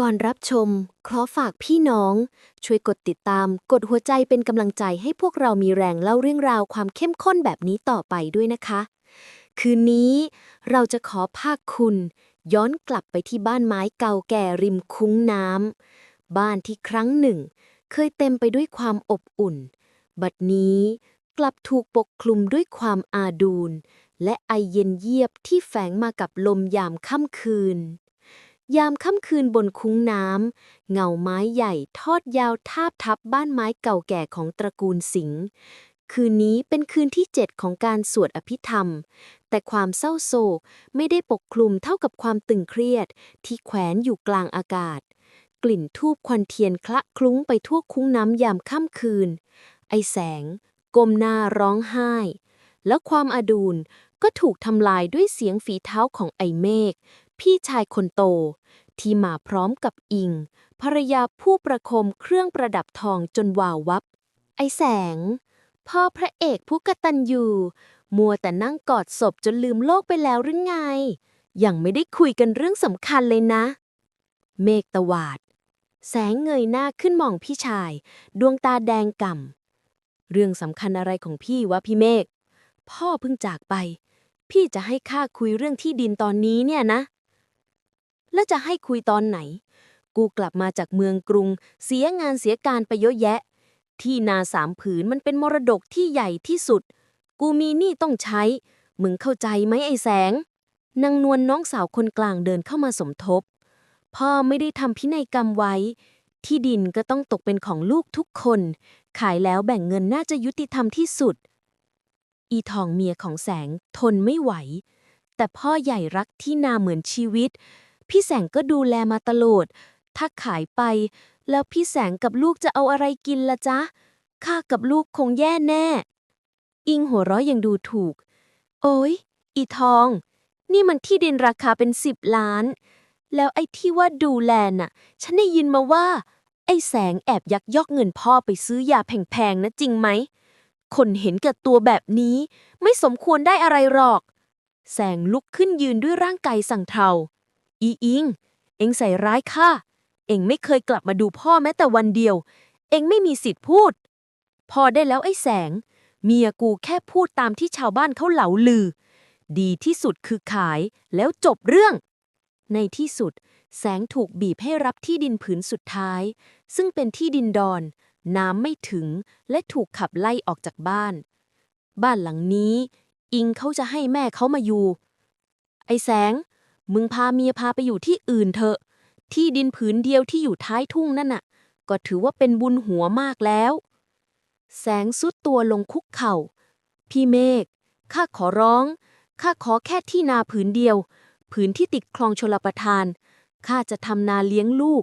ก่อนรับชม ขอฝากพี่น้อง ช่วยกดติดตาม กดหัวใจเป็นกำลังใจให้พวกเรามีแรงเล่าเรื่องราวความเข้มข้นแบบนี้ต่อไปด้วยนะคะ คืนนี้เราจะขอภาคคุณ ย้อนกลับไปที่บ้านไม้เก่าแก่ริมคุ้งน้ำบ้านที่ครั้งหนึ่ง เคยเต็มไปด้วยความอบอุ่น บัดนี้กลับถูกปกคลุมด้วยความอาดูลและไอเย็นเยียบที่แฝงมากับลมยามค่ำคืน ยามค่ำคืนบนคุ้งน้ำเงาไม้ใหญ่ทอดยาวทาบทับบ้านไม้เก่าแก่ของตระกูลสิงห์คืนนี้เป็นคืนที่เจ็ดของการสวดอภิธรรม แต่ความเศร้าโศกไม่ได้ปกคลุมเท่ากับความตึงเครียด ที่แขวนอยู่กลางอากาศ กลิ่นทูบควันเทียนคละคลุ้งไปทั่วคุ้งน้ำยามค่ำคืน ไอแสงก้มหน้าร้องไห้ แล้วความอดูลก็ถูกทำลายด้วยเสียงฝีเท้าของไอเมฆ พี่ชายคนโต ที่มาพร้อมกับอิง ภรรยาผู้ประโคมเครื่องประดับทองจนวาววับ ไอแสง พ่อพระเอกผู้กตัญญูมัวแต่นั่งกอดศพจนลืมโลกไปแล้วหรือไง ยังไม่ได้คุยกันเรื่องสำคัญเลยนะ เมฆตวาด แสงเงยหน้าขึ้นมองพี่ชาย ดวงตาแดงก่ำ เรื่องสำคัญอะไรของพี่วะพี่เมฆ พ่อเพิ่งจากไป พี่จะให้ข้าคุยเรื่องที่ดินตอนนี้เนี่ยนะ แล้วจะให้คุยตอนไหน กูกลับมาจากเมืองกรุง เสียงานเสียการไปเยอะแยะ ที่นาสามผืนมันเป็นมรดกที่ใหญ่ที่สุด กูมีหนี้ต้องใช้ มึงเข้าใจไหมไอ้แสง นางนวลน้องสาวคนกลางเดินเข้ามาสมทบ พ่อไม่ได้ทำพินัยกรรมไว้ ที่ดินก็ต้องตกเป็นของลูกทุกคน ขายแล้วแบ่งเงินน่าจะยุติธรรมที่สุด อีทองเมียของแสงทนไม่ไหวแต่พ่อใหญ่รักที่นาเหมือนชีวิต พี่แสงก็ดูแลมาตลอด ถ้าขายไป แล้วพี่แสงกับลูกจะเอาอะไรกินละจ๊ะ ข้ากับลูกคงแย่แน่ อิงหัวเราะยังดูถูก โอ้ยอีทอง นี่มันที่ดินราคาเป็นสิบล้าน แล้วไอ้ที่ว่าดูแลน่ะ ฉันได้ยินมาว่า ไอ้แสงแอบยักยอกเงินพ่อไปซื้อยาแพงๆนะจริงไหม คนเห็นกับตัวแบบนี้ ไม่สมควรได้อะไรหรอก แสงลุกขึ้นยืนด้วยร่างกายสั่งเทา อีอิง เอ็งใส่ร้ายข้า เอ็งไม่เคยกลับมาดูพ่อแม้แต่วันเดียว เอ็งไม่มีสิทธิ์พูด พอได้แล้วไอ้แสง เมียกูแค่พูดตามที่ชาวบ้านเขาเหลาลือ ดีที่สุดคือขายแล้วจบเรื่อง ในที่สุด แสงถูกบีบให้รับที่ดินผืนสุดท้าย ซึ่งเป็นที่ดินดอน น้ำไม่ถึง และถูกขับไล่ออกจากบ้าน บ้านหลังนี้ อิงเขาจะให้แม่เขามาอยู่ ไอ้แสง มึงพาเมียพาไปอยู่ที่อื่นเถอะ ที่ดินผืนเดียวที่อยู่ท้ายทุ่งนั่นน่ะ ก็ถือว่าเป็นบุญหัวมากแล้ว แสงสุดตัวลงคุกเข่า พี่เมฆข้าขอร้อง ข้าขอแค่ที่นาผืนเดียว ผืนที่ติดคลองชลประทาน ข้าจะทำนาเลี้ยงลูก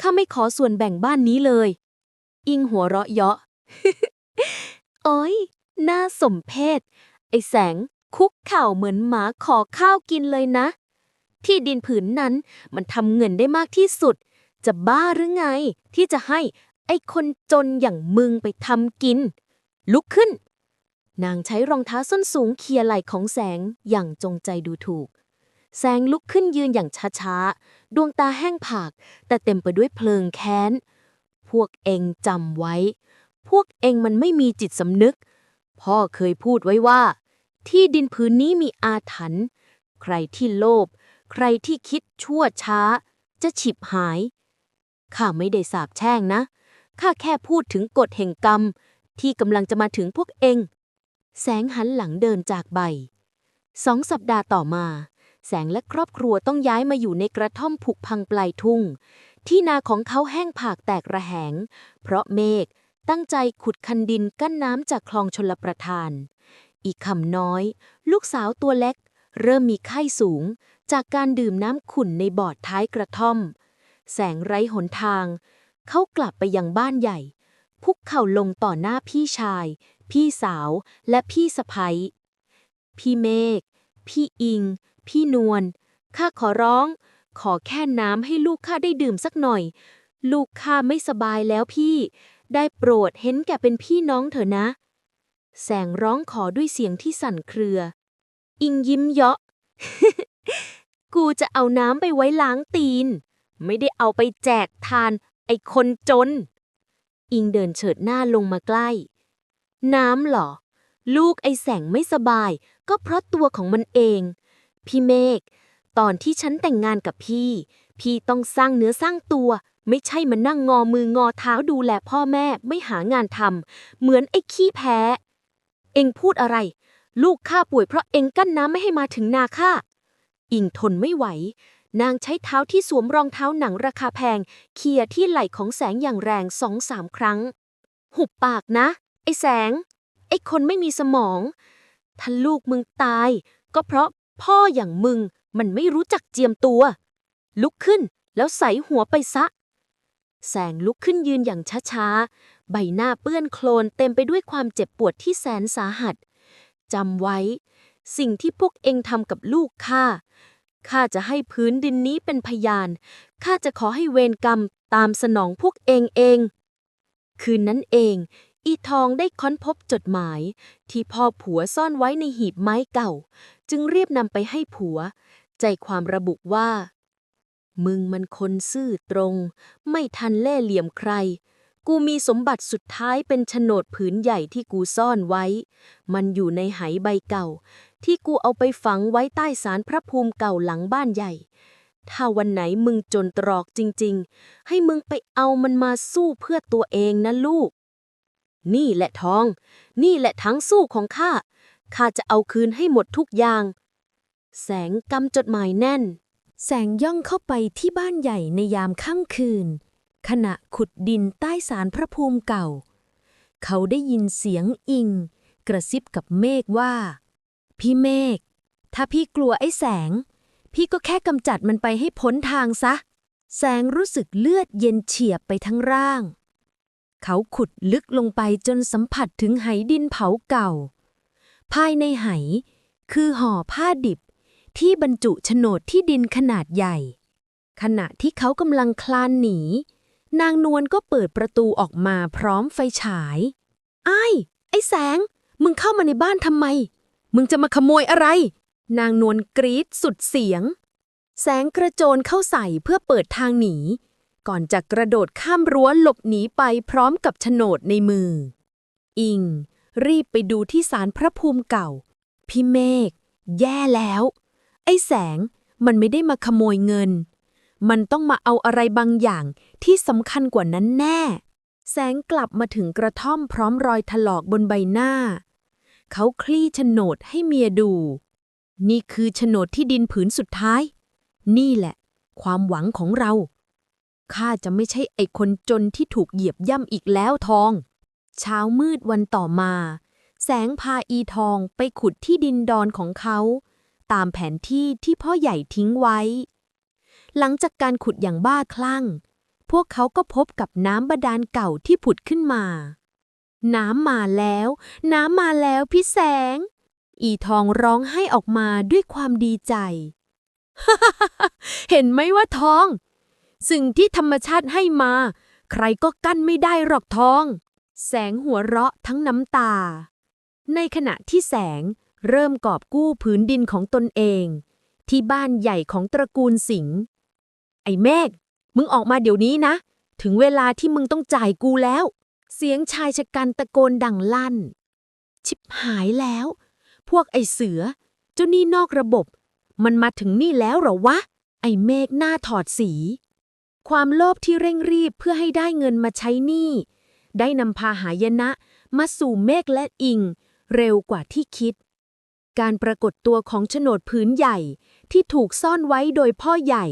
ข้าไม่ขอส่วนแบ่งบ้านนี้เลย อิงหัวเราะเยาะโอ้ยน่าสมเพชไอแสงคุกเข่าเหมือนหมาขอข้าวกินเลยนะ ที่ดินผืนนั้น มันทำเงินได้มากที่สุด จะบ้าหรือไง ที่จะให้ไอ้คนจนอย่างมึงไปทำกิน ลุกขึ้น นางใช้รองเท้าส้นสูงเคลียร์ไหล่ของแสงอย่างจงใจดูถูก แสงลุกขึ้นยืนอย่างช้าๆ ดวงตาแห้งผาก แต่เต็มไปด้วยเพลิงแค้น พวกเองจำไว้ พวกเองมันไม่มีจิตสำนึก พ่อเคยพูดไว้ว่าที่ดินพื้นนี้มีอาถรรพ์ ใครที่โลภ ใครที่คิดชั่วช้า จะฉิบหาย ข้าไม่ได้สาบแช่งนะ ข้าแค่พูดถึงกฎแห่งกรรม ที่กำลังจะมาถึงพวกเอง แสงหันหลังเดินจากไปสองสัปดาห์ต่อมา แสงและครอบครัวต้องย้ายมาอยู่ในกระท่อมผุพังปลายทุ่ง ที่นาของเขาแห้งผากแตกระแหง เพราะเมฆตั้งใจขุดคันดินกั้นน้ำจากคลองชลประทาน อีกคำน้อย ลูกสาวตัวเล็ก เริ่มมีไข้สูง จากการดื่มน้ำขุ่นในบอดท้ายกระท่อม แสงไร้หนทาง เขากลับไปยังบ้านใหญ่ พุกเข่าลงต่อหน้าพี่ชาย พี่สาวและพี่สะใภ้พี่เมฆพี่อิง พี่นวลข้าขอร้อง ขอแค่น้ำให้ลูกข้าได้ดื่มสักหน่อย ลูกข้าไม่สบายแล้วพี่ ได้โปรดเห็นแก่เป็นพี่น้องเถอะนะ แสงร้องขอด้วยเสียงที่สั่นเครือ อิงยิ้มเยาะ กูจะเอาน้ำไปไว้ล้างตีน ไม่ได้เอาไปแจกทาน ไอ้คนจน อิงเดินเฉิดหน้าลงมาใกล้ น้ำเหรอ ลูกไอ้แสงไม่สบาย ก็เพราะตัวของมันเอง พี่เมฆตอนที่ฉันแต่งงานกับพี่ พี่ต้องสร้างเนื้อสร้างตัว ไม่ใช่มานั่งงอมืองอเท้าดูแลพ่อแม่ไม่หางานทำเหมือนไอ้ขี้แพ้ เอ็งพูดอะไร ลูกข้าป่วยเพราะเอ็งกั้นน้ำไม่ให้มาถึงนาข้า อิงทนไม่ไหว นางใช้เท้าที่สวมรองเท้าหนังราคาแพงเขี่ยที่ไหล่ของแสงอย่างแรงสองสามครั้ง หุบปากนะ ไอ้แสง ไอ้คนไม่มีสมอง ถ้าลูกมึงตาย ก็เพราะพ่ออย่างมึงมันไม่รู้จักเจียมตัว ลุกขึ้นแล้วใส่หัวไปซะ แสงลุกขึ้นยืนอย่างช้าๆ ใบหน้าเปื้อนโคลนเต็มไปด้วยความเจ็บปวดที่แสนสาหัสจำไว้ สิ่งที่พวกเองทำกับลูกข้า ข้าจะให้พื้นดินนี้เป็นพยาน ข้าจะขอให้เวรกรรมตามสนองพวกเองเอง คืนนั้นเอง อีทองได้ค้นพบจดหมาย ที่พ่อผัวซ่อนไว้ในหีบไม้เก่า จึงเรียบนำไปให้ผัว ใจความระบุว่า มึงมันคนซื่อตรง ไม่ทันเล่เหลี่ยมใครกูมีสมบัติสุดท้ายเป็นโฉนดผืนใหญ่ที่กูซ่อนไว้ มันอยู่ในไหใบเก่า ที่กูเอาไปฝังไว้ใต้ศาลพระภูมิเก่าหลังบ้านใหญ่ ถ้าวันไหนมึงจนตรอกจริง ๆ ให้มึงไปเอามันมาสู้เพื่อตัวเองนะลูก นี่แหละทอง นี่แหละทั้งสู้ของข้า ข้าจะเอาคืนให้หมดทุกอย่าง แสงกำจดหมายแน่น แสงย่องเข้าไปที่บ้านใหญ่ในยามค่ำคืน ขณะขุดดินใต้ศาลพระภูมิเก่า เขาได้ยินเสียงอิง กระซิบกับเมฆว่า พี่เมฆ ถ้าพี่กลัวไอ้แสง พี่ก็แค่กำจัดมันไปให้พ้นทางซะ แสงรู้สึกเลือดเย็นเฉียบไปทั้งร่าง เขาขุดลึกลงไปจนสัมผัสถึงไหดินเผาเก่า ภายในไห คือห่อผ้าดิบ ที่บรรจุโฉนดที่ดินขนาดใหญ่ ขณะที่เขากำลังคลานหนี นางนวลก็เปิดประตูออกมาพร้อมไฟฉาย ไอ้ายไอ้แสง มึงเข้ามาในบ้านทำไม มึงจะมาขโมยอะไร นางนวลกรีดสุดเสียง แสงกระโจนเข้าใส่เพื่อเปิดทางหนี ก่อนจะกระโดดข้ามรั้วหลบหนีไปพร้อมกับโฉนดในมือ อิง รีบไปดูที่ศาลพระภูมิเก่า พี่เมฆแย่แล้ว ไอ้แสงมันไม่ได้มาขโมยเงิน มันต้องมาเอาอะไรบางอย่างที่สำคัญกว่านั้นแน่ แสงกลับมาถึงกระท่อมพร้อมรอยถลอกบนใบหน้า เขาคลี่โฉนดให้เมียดู นี่คือโฉนดที่ดินผืนสุดท้าย นี่แหละ ความหวังของเรา ข้าจะไม่ใช่ไอคนจนที่ถูกเหยียบย่ำอีกแล้วทอง เช้ามืดวันต่อมา แสงพาอีทองไปขุดที่ดินดอนของเขา ตามแผนที่ที่พ่อใหญ่ทิ้งไว้ หลังจากการขุดอย่างบ้าคลั่ง พวกเขาก็พบกับน้ำบาดาลเก่าที่ผุดขึ้นมา น้ำมาแล้ว น้ำมาแล้วพี่แสง อีทองร้องให้ออกมาด้วยความดีใจ เห็นไหมว่าทอง สิ่งที่ธรรมชาติให้มา ใครก็กั้นไม่ได้หรอกทอง แสงหัวเราะทั้งน้ำตา ในขณะที่แสงเริ่มกอบกู้ผืนดินของตนเอง ที่บ้านใหญ่ของตระกูลสิงห์ไอ้เมฆมึงออกมาเดี๋ยวนี้นะ ถึงเวลาที่มึงต้องจ่ายกูแล้ว เสียงชายชะกันตะโกนดังลั่น ชิบหายแล้ว พวกไอเสือ เจ้าหนี่นอกระบบ มันมาถึงนี่แล้วเหรอวะ ไอเมฆหน้าถอดสี ความโลภที่เร่งรีบเพื่อให้ได้เงินมาใช้หนี้ได้นำพาหายนะ มาสู่เมฆและอิง เร็วกว่าที่คิด การปรากฏตัวของโฉนดพื้นใหญ่ที่ถูกซ่อนไว้โดยพ่อใหญ่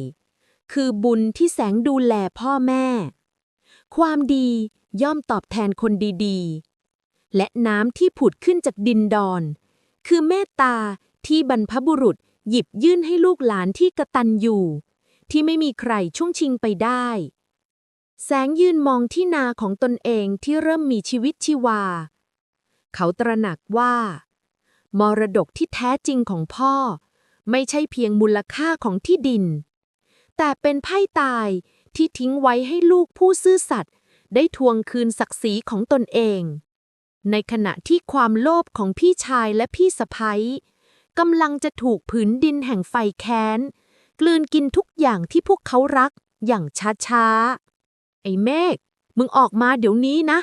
คือบุญที่แสงดูแลพ่อแม่ ความดี ย่อมตอบแทนคนดีๆ และน้ำที่ผุดขึ้นจากดินดอน คือเมตตาที่บรรพบุรุษหยิบยื่นให้ลูกหลานที่กระตันอยู่ ที่ไม่มีใครช่วงชิงไปได้ แสงยืนมองที่นาของตนเองที่เริ่มมีชีวิตชีวา เขาตระหนักว่า มรดกที่แท้จริงของพ่อ ไม่ใช่เพียงมูลค่าของที่ดิน แต่เป็นไพ่ตายที่ทิ้งไว้ให้ลูกผู้ซื่อสัตย์ ได้ทวงคืนศักดิ์ศรีของตนเอง ในขณะที่ความโลภของพี่ชายและพี่สะพ้ยกำลังจะถูกผืนดินแห่งไฟแค้น กลืนกินทุกอย่างที่พวกเขารักอย่างช้าๆ ไอ้เมฆมึงออกมาเดี๋ยวนี้นะ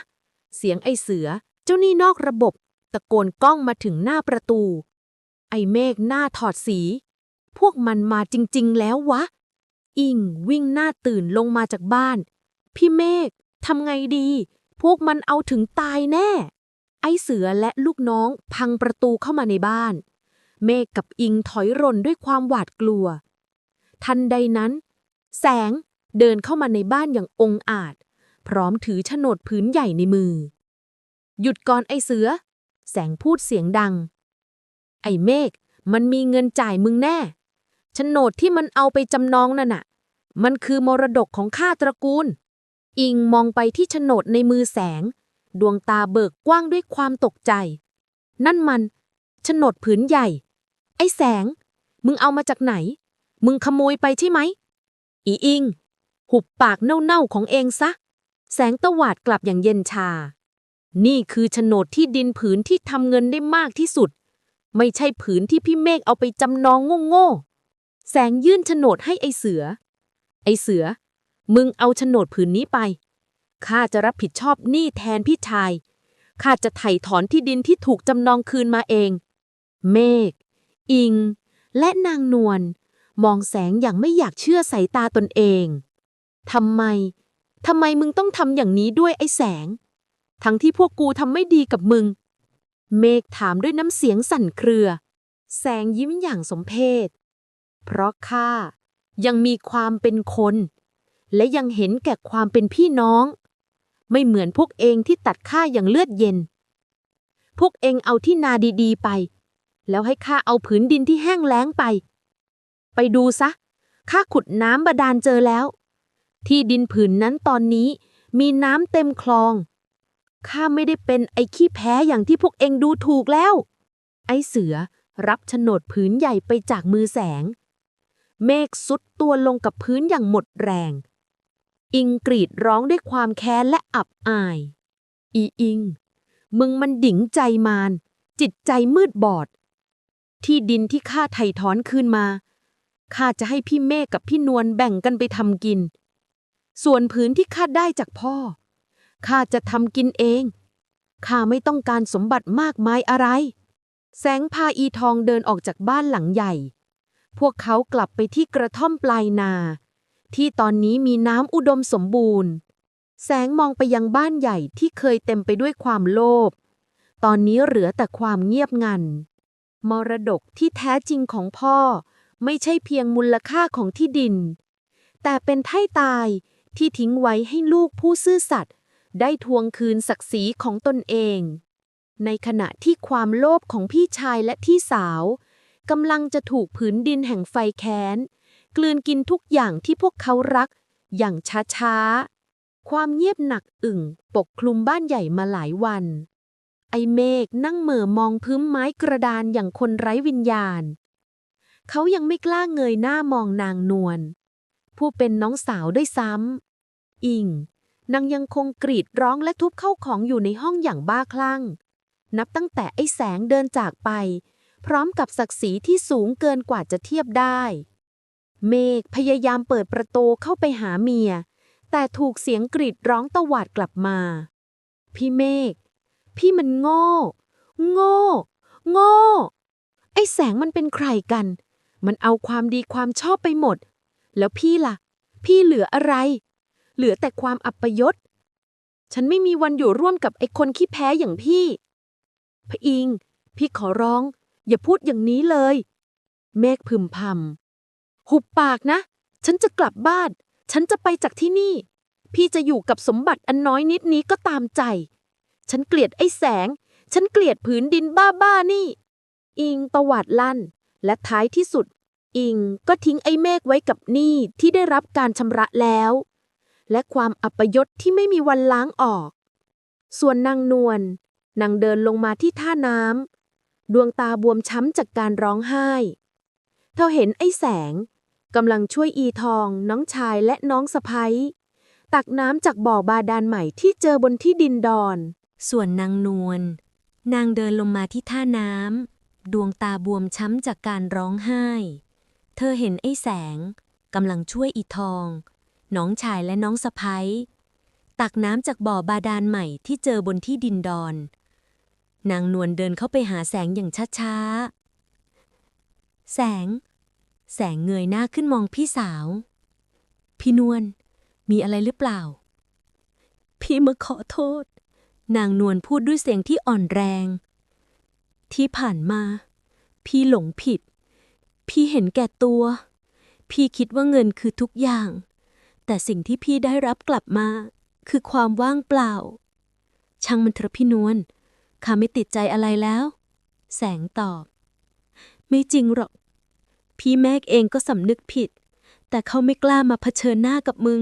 เสียงไอ้เสือเจ้านี่นอกระบบ ตะโกนก้องมาถึงหน้าประตู ไอ้เมฆหน้าถอดสี พวกมันมาจริงๆแล้ววะ อิงวิ่งหน้าตื่นลงมาจากบ้าน พี่เมฆ ทำไงดี พวกมันเอาถึงตายแน่ ไอ้เสือและลูกน้องพังประตูเข้ามาในบ้าน เมฆกับอิงถอยร่นด้วยความหวาดกลัว ทันใดนั้น แสงเดินเข้ามาในบ้านอย่างองอาจ พร้อมถือโฉนดผืนใหญ่ในมือ หยุดก่อนไอ้เสือ แสงพูดเสียงดัง ไอ้เมฆมันมีเงินจ่ายมึงแน่โฉนดที่มันเอาไปจำนองนั่นน่ะ มันคือมรดกของข้าตระกูล อิงมองไปที่โฉนดในมือแสง ดวงตาเบิกกว้างด้วยความตกใจ นั่นมันโฉนดผืนใหญ่ ไอ้แสง มึงเอามาจากไหน มึงขโมยไปใช่ไหม อีอิง หุบปากเน่าๆของเองซะ แสงตวาดกลับอย่างเย็นชา นี่คือโฉนดที่ดินผืนที่ทำเงินได้มากที่สุด ไม่ใช่ผืนที่พี่เมฆเอาไปจำนองโง่ๆแสงยื่นโฉนดให้ไอเสือ ไอเสือ มึงเอาโฉนดผืนนี้ไป ข้าจะรับผิดชอบหนี้แทนพี่ชาย ข้าจะไถ่ถอนที่ดินที่ถูกจำนองคืนมาเอง เมฆ อิง และนางนวลมองแสงอย่างไม่อยากเชื่อสายตาตนเอง ทำไม ทำไมมึงต้องทำอย่างนี้ด้วยไอ้แสง ทั้งที่พวกกูทำไม่ดีกับมึง เมฆถามด้วยน้ำเสียงสั่นเครือ แสงยิ้มอย่างสมเพช เพราะข้ายังมีความเป็นคน และยังเห็นแก่ความเป็นพี่น้อง ไม่เหมือนพวกเองที่ตัดข้าอย่างเลือดเย็น พวกเองเอาที่นาดีๆไป แล้วให้ข้าเอาผืนดินที่แห้งแล้งไป ไปดูซะข้าขุดน้ำบาดาลเจอแล้ว ที่ดินผืนนั้นตอนนี้มีน้ำเต็มคลองข้าไม่ได้เป็นไอ้ขี้แพ้อย่างที่พวกเองดูถูกแล้ว ไอ้เสือรับโฉนดผืนใหญ่ไปจากมือแสง เมฆสุดตัวลงกับพื้นอย่างหมดแรง อิงกรีดร้องด้วยความแค้นและอับอาย อีอิง มึงมันดิ่งใจมาร จิตใจมืดบอด ที่ดินที่ข้าไถ่ถอนคืนมา ข้าจะให้พี่เมฆกับพี่นวลแบ่งกันไปทำกิน ส่วนผืนที่ข้าได้จากพ่อ ข้าจะทำกินเอง ข้าไม่ต้องการสมบัติมากมายอะไร แสงพาอีทองเดินออกจากบ้านหลังใหญ่ พวกเขากลับไปที่กระท่อมปลายนา ที่ตอนนี้มีน้ำอุดมสมบูรณ์ แสงมองไปยังบ้านใหญ่ที่เคยเต็มไปด้วยความโลภ ตอนนี้เหลือแต่ความเงียบงัน มรดกที่แท้จริงของพ่อไม่ใช่เพียงมูลค่าของที่ดิน แต่เป็นไถ่ตายที่ทิ้งไว้ให้ลูกผู้ซื่อสัตย์ได้ทวงคืนศักดิ์ศรีของตนเอง ในขณะที่ความโลภของพี่ชายและพี่สาวกำลังจะถูกผืนดินแห่งไฟแค้น กลืนกินทุกอย่างที่พวกเขารัก อย่างช้าๆ ความเงียบหนักอึ่ง ปกคลุมบ้านใหญ่มาหลายวัน ไอเมฆนั่งเหม่อมองพื้นไม้กระดานอย่างคนไร้วิญญาณ เขายังไม่กล้าเงยหน้ามองนางนวลผู้เป็นน้องสาวด้วยซ้ำ อิงนางยังคงกรีดร้องและทุบเข้าของอยู่ในห้องอย่างบ้าคลั่ง นับตั้งแต่ไอ้แสงเดินจากไป พร้อมกับศักดิ์ศรีที่สูงเกินกว่าจะเทียบได้ เมฆพยายามเปิดประตูเข้าไปหาเมีย แต่ถูกเสียงกรีดร้องตวาดกลับมา พี่เมฆพี่มันโง่ โง่ โง่ ไอแสงมันเป็นใครกัน มันเอาความดีความชอบไปหมด แล้วพี่ล่ะ พี่เหลืออะไร เหลือแต่ความอัปยศ ฉันไม่มีวันอยู่ร่วมกับไอคนขี้แพ้อย่างพี่พะอิง พี่ขอร้อง อย่าพูดอย่างนี้เลย เมฆพึมพำ หุบปากนะ ฉันจะกลับบ้าน ฉันจะไปจากที่นี่ พี่จะอยู่กับสมบัติอันน้อยนิดนี้ก็ตามใจ ฉันเกลียดไอ้แสง ฉันเกลียดผืนดินบ้าๆนี่ อิงตวาดลั่น และท้ายที่สุด อิงก็ทิ้งไอ้เมฆไว้กับหนี้ที่ได้รับการชำระแล้ว และความอัปยศที่ไม่มีวันล้างออก ส่วนนางนวลนางเดินลงมาที่ท่าน้ำดวงตาบวมช้ำจากการร้องไห้ เธอเห็นไอ้แสง กำลังช่วยอีทอง น้องชายและน้องสะพ้ยตักน้ำจากบ่อบาดาลใหม่ที่เจอบนที่ดินดอน ส่วนนางนวลนางเดินลงมาที่ท่าน้ำดวงตาบวมช้ำจากการร้องไห้ เธอเห็นไอ้แสงกำลังช่วยอีทอง น้องชายและน้องสะพ้ยตักน้ำจากบ่อบาดาลใหม่ที่เจอบนที่ดินดอน นางนวลเดินเข้าไปหาแสงอย่างช้าๆ แสง แสงเงยหน้าขึ้นมองพี่สาว พี่นวลมีอะไรหรือเปล่า พี่มาขอโทษ นางนวลพูดด้วยเสียงที่อ่อนแรง ที่ผ่านมา พี่หลงผิด พี่เห็นแก่ตัว พี่คิดว่าเงินคือทุกอย่าง แต่สิ่งที่พี่ได้รับกลับมา คือความว่างเปล่า ช่างมันเถอะพี่นวลข้าไม่ติดใจอะไรแล้ว แสงตอบ ไม่จริงหรอก พี่แมกเองก็สำนึกผิด แต่เขาไม่กล้ามาเผชิญหน้ากับมึง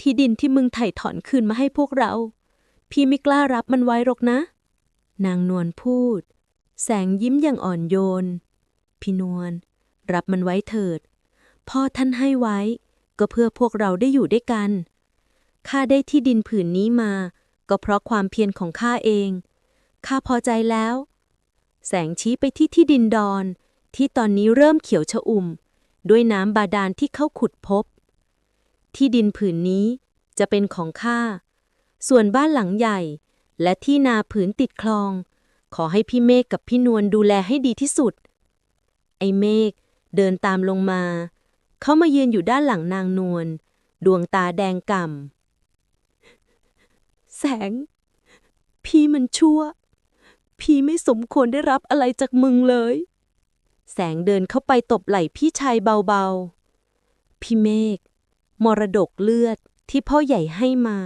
ที่ดินที่มึงไถ่ถอนคืนมาให้พวกเรา พี่ไม่กล้ารับมันไว้หรอกนะ นางนวลพูด แสงยิ้มอย่างอ่อนโยน พี่นวลรับมันไว้เถิด พ่อท่านให้ไว้ ก็เพื่อพวกเราได้อยู่ด้วยกัน ข้าได้ที่ดินผืนนี้มา ก็เพราะความเพียรของข้าเอง ข้าพอใจแล้ว แสงชี้ไปที่ที่ดินดอน ที่ตอนนี้เริ่มเขียวชอุ่ม ด้วยน้ำบาดาลที่เขาขุดพบ ที่ดินผืนนี้จะเป็นของข้า ส่วนบ้านหลังใหญ่ และที่นาผืนติดคลอง ขอให้พี่เมฆกับพี่นวลดูแลให้ดีที่สุด ไอ้เมฆเดินตามลงมา เขามายืนอยู่ด้านหลังนางนวล ดวงตาแดงก่ำ แสง พี่มันชั่ว พี่ไม่สมควรได้รับอะไรจากมึงเลย แสงเดินเข้าไปตบไหล่พี่ชายเบาๆ พี่เมฆมรดกเลือดที่พ่อใหญ่ให้มา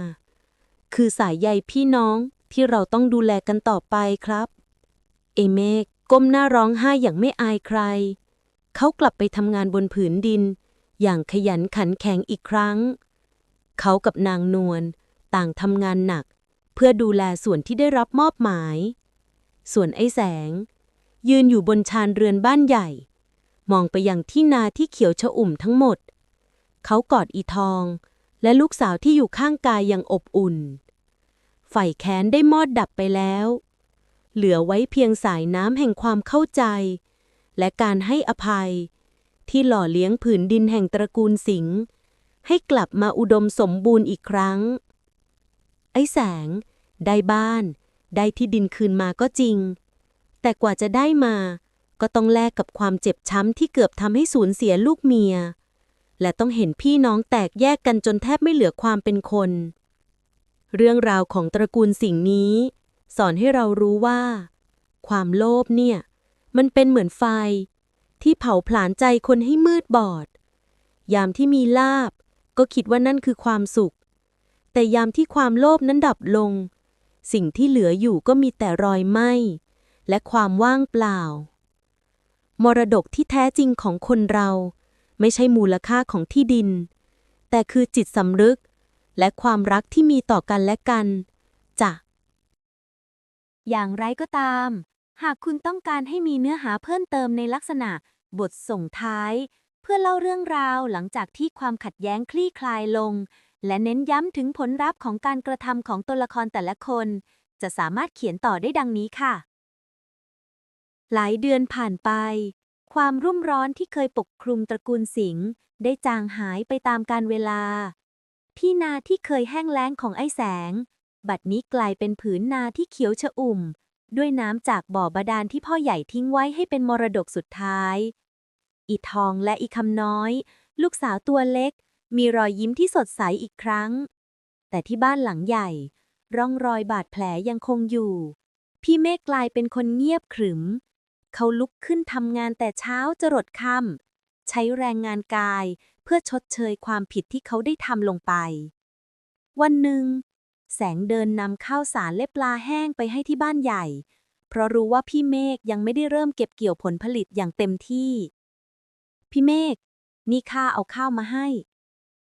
คือสายใยพี่น้องที่เราต้องดูแลกันต่อไปครับ เอเมฆก้มหน้าร้องไห้อย่างไม่อายใคร เขากลับไปทำงานบนผืนดิน อย่างขยันขันแข็งอีกครั้ง เขากับนางนวลต่างทำงานหนัก เพื่อดูแลส่วนที่ได้รับมอบหมาย ส่วนไอ้แสง ยืนอยู่บนชานเรือนบ้านใหญ่ มองไปยังที่นาที่เขียวชอุ่มทั้งหมด เขากอดอีทอง และลูกสาวที่อยู่ข้างกายอย่างอบอุ่น ไฟแค้นได้มอดดับไปแล้ว เหลือไว้เพียงสายน้ำแห่งความเข้าใจ และการให้อภัย ที่หล่อเลี้ยงผืนดินแห่งตระกูลสิงห์ให้กลับมาอุดมสมบูรณ์อีกครั้ง ไอ้แสง ได้บ้าน ได้ที่ดินคืนมาก็จริง แต่กว่าจะได้มา ก็ต้องแลกกับความเจ็บช้ำที่เกือบทำให้สูญเสียลูกเมีย และต้องเห็นพี่น้องแตกแยกกันจนแทบไม่เหลือความเป็นคน เรื่องราวของตระกูลสิ่งนี้ สอนให้เรารู้ว่า ความโลภเนี่ย มันเป็นเหมือนไฟ ที่เผาผลาญใจคนให้มืดบอด ยามที่มีลาบ ก็คิดว่านั่นคือความสุข แต่ยามที่ความโลภนั้นดับลง สิ่งที่เหลืออยู่ก็มีแต่รอยไหม้ และความว่างเปล่า มรดกที่แท้จริงของคนเรา ไม่ใช่มูลค่าของที่ดิน แต่คือจิตสำนึก และความรักที่มีต่อกันและกันจ้ะอย่างไรก็ตาม หากคุณต้องการให้มีเนื้อหาเพิ่มเติมในลักษณะ บทส่งท้าย เพื่อเล่าเรื่องราวหลังจากที่ความขัดแย้งคลี่คลายลง และเน้นย้ำถึงผลลัพธ์ของการกระทำของตัวละครแต่ละคน จะสามารถเขียนต่อได้ดังนี้ค่ะ หลายเดือนผ่านไป ความรุ่มร้อนที่เคยปกคลุมตระกูลสิงห์ได้จางหายไปตามกาลเวลา ที่นาที่เคยแห้งแล้งของไอ้แสง บัดนี้กลายเป็นผืนนาที่เขียวชอุ่ม ด้วยน้ำจากบ่อบาดาลที่พ่อใหญ่ทิ้งไว้ให้เป็นมรดกสุดท้าย อีทองและอีคำน้อย ลูกสาวตัวเล็ก มีรอยยิ้มที่สดใสอีกครั้ง แต่ที่บ้านหลังใหญ่ ร่องรอยบาดแผลยังคงอยู่ พี่เมฆกลายเป็นคนเงียบขรึม เขาลุกขึ้นทำงานแต่เช้าจรดค่ำใช้แรงงานกายเพื่อชดเชยความผิดที่เขาได้ทำลงไป วันหนึ่ง แสงเดินนำข้าวสารและปลาแห้งไปให้ที่บ้านใหญ่ เพราะรู้ว่าพี่เมฆยังไม่ได้เริ่มเก็บเกี่ยวผลผลิตอย่างเต็มที่ พี่เมฆนี่ข้าเอาข้าวมาให้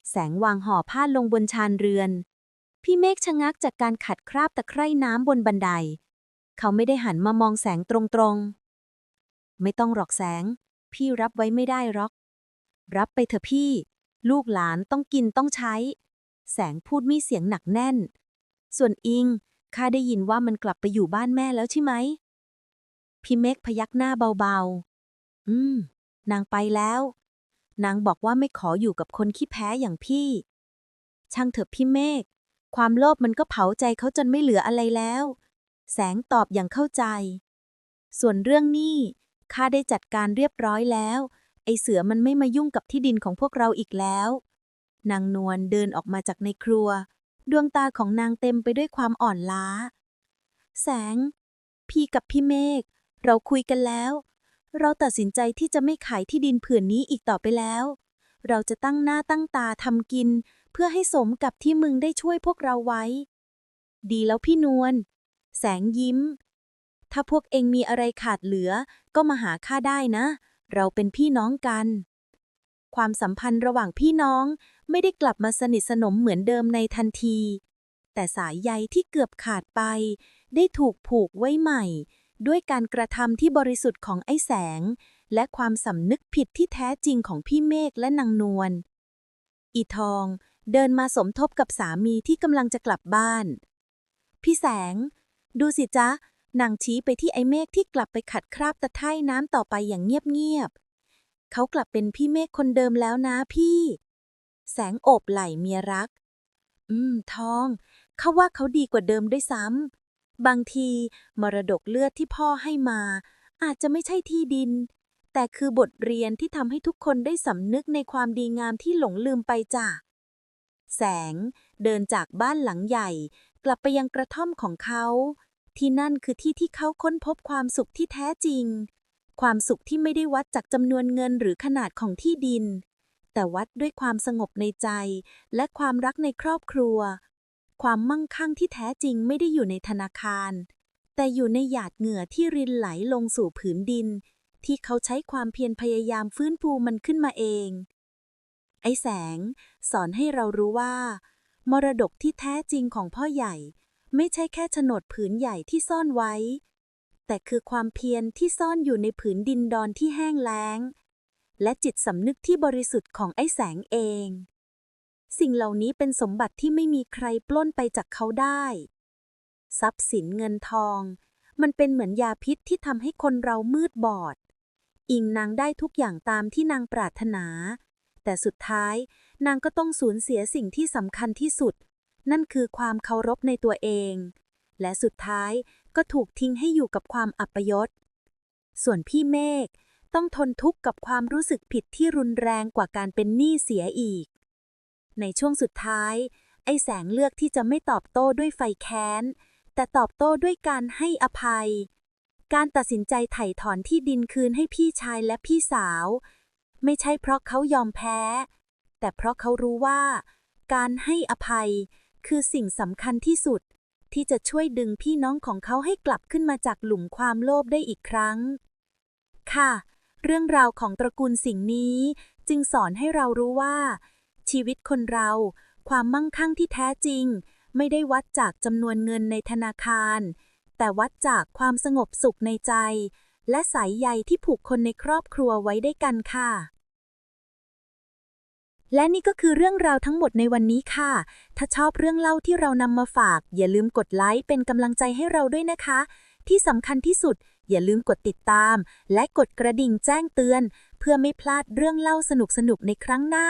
แสงวางห่อผ้าลงบนชานเรือน พี่เมฆชะงักจากการขัดคราบตะไคร่น้ำบนบันได เขาไม่ได้หันมามองแสงตรงๆ ไม่ต้องหรอกแสง พี่รับไว้ไม่ได้หรอก รับไปเถอะพี่ ลูกหลานต้องกินต้องใช้ แสงพูดมีเสียงหนักแน่น ส่วนอิงข้าได้ยินว่ามันกลับไปอยู่บ้านแม่แล้วใช่ไหม พี่เมฆพยักหน้าเบาๆ อืม นางไปแล้ว นางบอกว่าไม่ขออยู่กับคนขี้แพ้อย่างพี่ ช่างเถอะพี่เมฆความโลภมันก็เผาใจเขาจนไม่เหลืออะไรแล้ว แสงตอบอย่างเข้าใจ ส่วนเรื่องนี้ ข้าได้จัดการเรียบร้อยแล้ว ไอเสือมันไม่มายุ่งกับที่ดินของพวกเราอีกแล้ว นางนวลเดินออกมาจากในครัว ดวงตาของนางเต็มไปด้วยความอ่อนล้า แสง พี่กับพี่เมฆเราคุยกันแล้ว เราตัดสินใจที่จะไม่ขายที่ดินผืนนี้อีกต่อไปแล้ว เราจะตั้งหน้าตั้งตาทำกิน เพื่อให้สมกับที่มึงได้ช่วยพวกเราไว้ ดีแล้วพี่นวลแสงยิ้ม ถ้าพวกเองมีอะไรขาดเหลือ ก็มาหาข้าได้นะ เราเป็นพี่น้องกัน ความสัมพันธ์ระหว่างพี่น้องไม่ได้กลับมาสนิทสนมเหมือนเดิมในทันที แต่สายใยที่เกือบขาดไป ได้ถูกผูกไว้ใหม่ ด้วยการกระทำที่บริสุทธิ์ของไอ้แสง และความสำนึกผิดที่แท้จริงของพี่เมฆและนางนวล อีทองเดินมาสมทบกับสามีที่กำลังจะกลับบ้าน พี่แสง ดูสิจ๊ะ นางชี้ไปที่ไอ้เมฆที่กลับไปขัดคราบตะไคร่น้ำต่อไปอย่างเงียบๆ เขากลับเป็นพี่เมฆคนเดิมแล้วนะพี่ แสงโอบไหล่เมียรัก อืม ทอง เขาว่าเขาดีกว่าเดิมด้วยซ้ำ บางที มรดกเลือดที่พ่อให้มา อาจจะไม่ใช่ที่ดิน แต่คือบทเรียนที่ทำให้ทุกคนได้สำนึกในความดีงามที่หลงลืมไปจ้ะ แสงเดินจากบ้านหลังใหญ่ กลับไปยังกระท่อมของเขา ที่นั่นคือที่ที่เขาค้นพบความสุขที่แท้จริง ความสุขที่ไม่ได้วัดจากจำนวนเงินหรือขนาดของที่ดิน แต่วัดด้วยความสงบในใจ และความรักในครอบครัว ความมั่งคั่งที่แท้จริงไม่ได้อยู่ในธนาคาร แต่อยู่ในหยาดเหงื่อที่รินไหลลงสู่ผืนดิน ที่เขาใช้ความเพียรพยายามฟื้นฟูมันขึ้นมาเอง ไอ้แสง สอนให้เรารู้ว่า มรดกที่แท้จริงของพ่อใหญ่ ไม่ใช่แค่โฉนดผืนใหญ่ที่ซ่อนไว้ แต่คือความเพียรที่ซ่อนอยู่ในผืนดินดอนที่แห้งแล้ง และจิตสำนึกที่บริสุทธิ์ของไอ้แสงเอง สิ่งเหล่านี้เป็นสมบัติที่ไม่มีใครปล้นไปจากเขาได้ ทรัพย์สินเงินทอง มันเป็นเหมือนยาพิษที่ทำให้คนเรามืดบอด อิงนางได้ทุกอย่างตามที่นางปรารถนา แต่สุดท้ายนางก็ต้องสูญเสียสิ่งที่สำคัญที่สุด นั่นคือความเคารพในตัวเอง และสุดท้ายก็ถูกทิ้งให้อยู่กับความอัปยศ ส่วนพี่เมฆต้องทนทุกข์กับความรู้สึกผิดที่รุนแรงกว่าการเป็นหนี้เสียอีก ในช่วงสุดท้าย ไอ้แสงเลือกที่จะไม่ตอบโต้ด้วยไฟแค้น แต่ตอบโต้ด้วยการให้อภัย การตัดสินใจไถ่ถอนที่ดินคืนให้พี่ชายและพี่สาว ไม่ใช่เพราะเขายอมแพ้ แต่เพราะเขารู้ว่า การให้อภัย คือสิ่งสำคัญที่สุด ที่จะช่วยดึงพี่น้องของเขาให้กลับขึ้นมาจากหลุมความโลภได้อีกครั้ง ค่ะ เรื่องราวของตระกูลสิ่งนี้จึงสอนให้เรารู้ว่า ชีวิตคนเรา ความมั่งคั่งที่แท้จริง ไม่ได้วัดจากจำนวนเงินในธนาคาร แต่วัดจากความสงบสุขในใจ และสายใยที่ผูกคนในครอบครัวไว้ได้วยกันค่ะ และนี่ก็คือเรื่องราวทั้งหมดในวันนี้ค่ะ ถ้าชอบเรื่องเล่าที่เรานำมาฝาก อย่าลืมกดไลค์เป็นกำลังใจให้เราด้วยนะคะ ที่สำคัญที่สุด อย่าลืมกดติดตาม และกดกระดิ่งแจ้งเตือน เพื่อไม่พลาดเรื่องเล่าสนุกๆในครั้งหน้า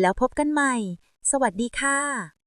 แล้วพบกันใหม่ สวัสดีค่ะ